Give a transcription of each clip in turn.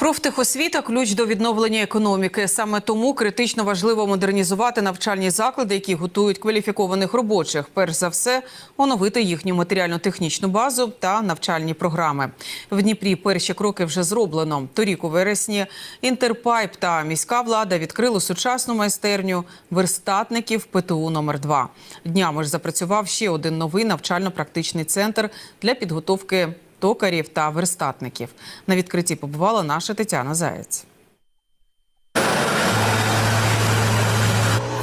Профтехосвіта – ключ до відновлення економіки. Саме тому критично важливо модернізувати навчальні заклади, які готують кваліфікованих робочих. Перш за все, оновити їхню матеріально-технічну базу та навчальні програми. В Дніпрі перші кроки вже зроблено. Торік у вересні Інтерпайп та міська влада відкрили сучасну майстерню верстатників ПТУ номер 2 Днями ж запрацював ще один новий навчально-практичний центр для підготовки токарів та верстатників. На відкритті побувала наша Тетяна Заєць.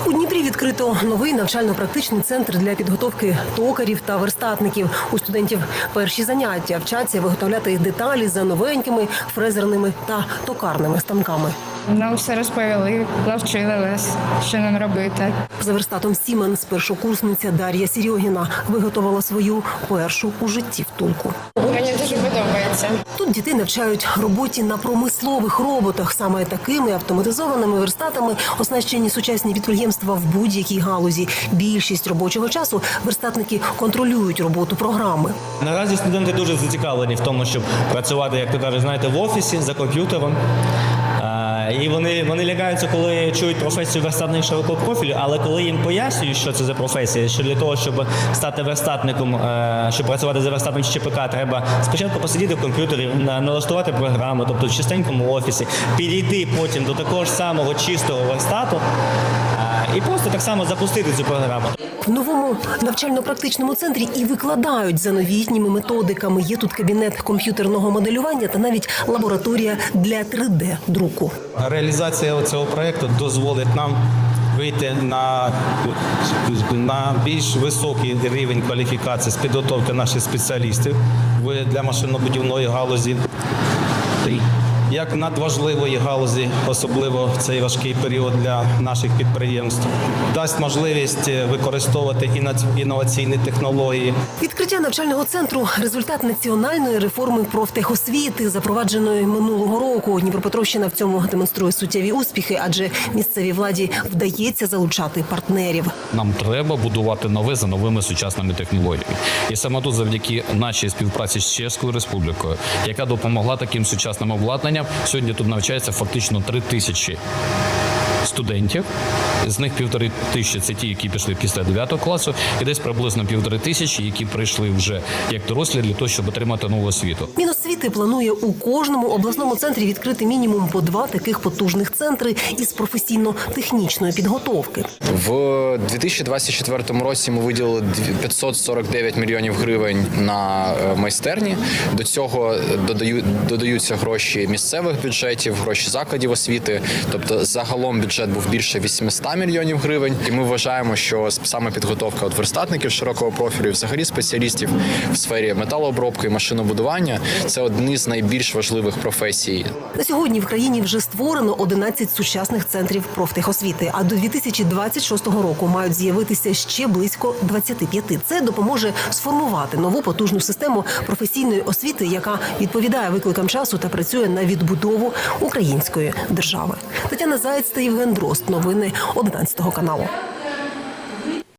У Дніпрі відкрито новий навчально-практичний центр для підготовки токарів та верстатників. У студентів перші заняття вчаться виготовляти деталі за новенькими фрезерними та токарними станками. Нам все розповіли, навчили нас, що нам робити. За верстатом Сіменс першокурсниця Дар'я Сірьогіна виготовила свою першу у житті втулку. Мені подобається. Тут дітей навчають роботі на промислових роботах. Саме такими автоматизованими верстатами оснащені сучасні підприємства в будь-якій галузі. Більшість робочого часу верстатники контролюють роботу програми. Наразі студенти дуже зацікавлені в тому, щоб працювати, як ти кажеш, знаєте, в офісі за комп'ютером. І вони, вони лякаються, коли чують професію верстатник широкого профілю, але коли їм пояснюють, що це за професія, що для того, щоб стати верстатником, е, щоб працювати за верстатом чи ЧПК, треба спочатку посидіти в комп'ютері, налаштувати програму, тобто в чистенькому офісі, підійти потім до такого ж самого чистого верстату і просто так само запустити цю програму. В новому навчально-практичному центрі і викладають за новітніми методиками. Є тут кабінет комп'ютерного моделювання та навіть лабораторія для 3D-друку. Реалізація цього проекту дозволить нам вийти на, на більш високий рівень кваліфікації з підготовки наших спеціалістів для машинобудівної галузі. Як надважливої галузі, особливо в цей важкий період для наших підприємств, дасть можливість використовувати іно- інноваційні технології, Відкриття навчального центру результат національної реформи профтехосвіти, запровадженої минулого року. Дніпропетровщина в цьому демонструє суттєві успіхи, адже місцевій владі вдається залучати партнерів. Нам треба будувати нове за новими сучасними технологіями. І саме тут, завдяки нашій співпраці з Чеською Республікою, яка допомогла таким сучасним обладнанням, сьогодні тут навчається фактично три тисячі. Студентів з них півтори тисячі це ті, які пішли після 9 класу, і десь приблизно півтори тисячі, які прийшли вже як дорослі для того, щоб отримати нову освіту. Міносвіти планує у кожному обласному центрі відкрити мінімум по два таких потужних центри із професійно-технічної підготовки. В 2024 році ми виділили дві- 549 мільйонів гривень на е, майстерні. До цього додаю, додаються гроші місцевих бюджетів, гроші закладів освіти. Тобто загалом бюджет був більше 800 мільйонів гривень. І ми вважаємо, що саме підготовка от верстатників широкого профілю, взагалі спеціалістів в сфері металообробки і машинобудування це одні з найбільш важливих професій На сьогодні в країні вже створено 11 сучасних центрів профтехосвіти, а до 2026 року мають з'явитися ще близько 25. Це допоможе сформувати нову потужну систему професійної освіти, яка відповідає викликам часу та працює на відбудову української держави. Тетяна Заєць та Євген Дрозд. Новини 11 каналу.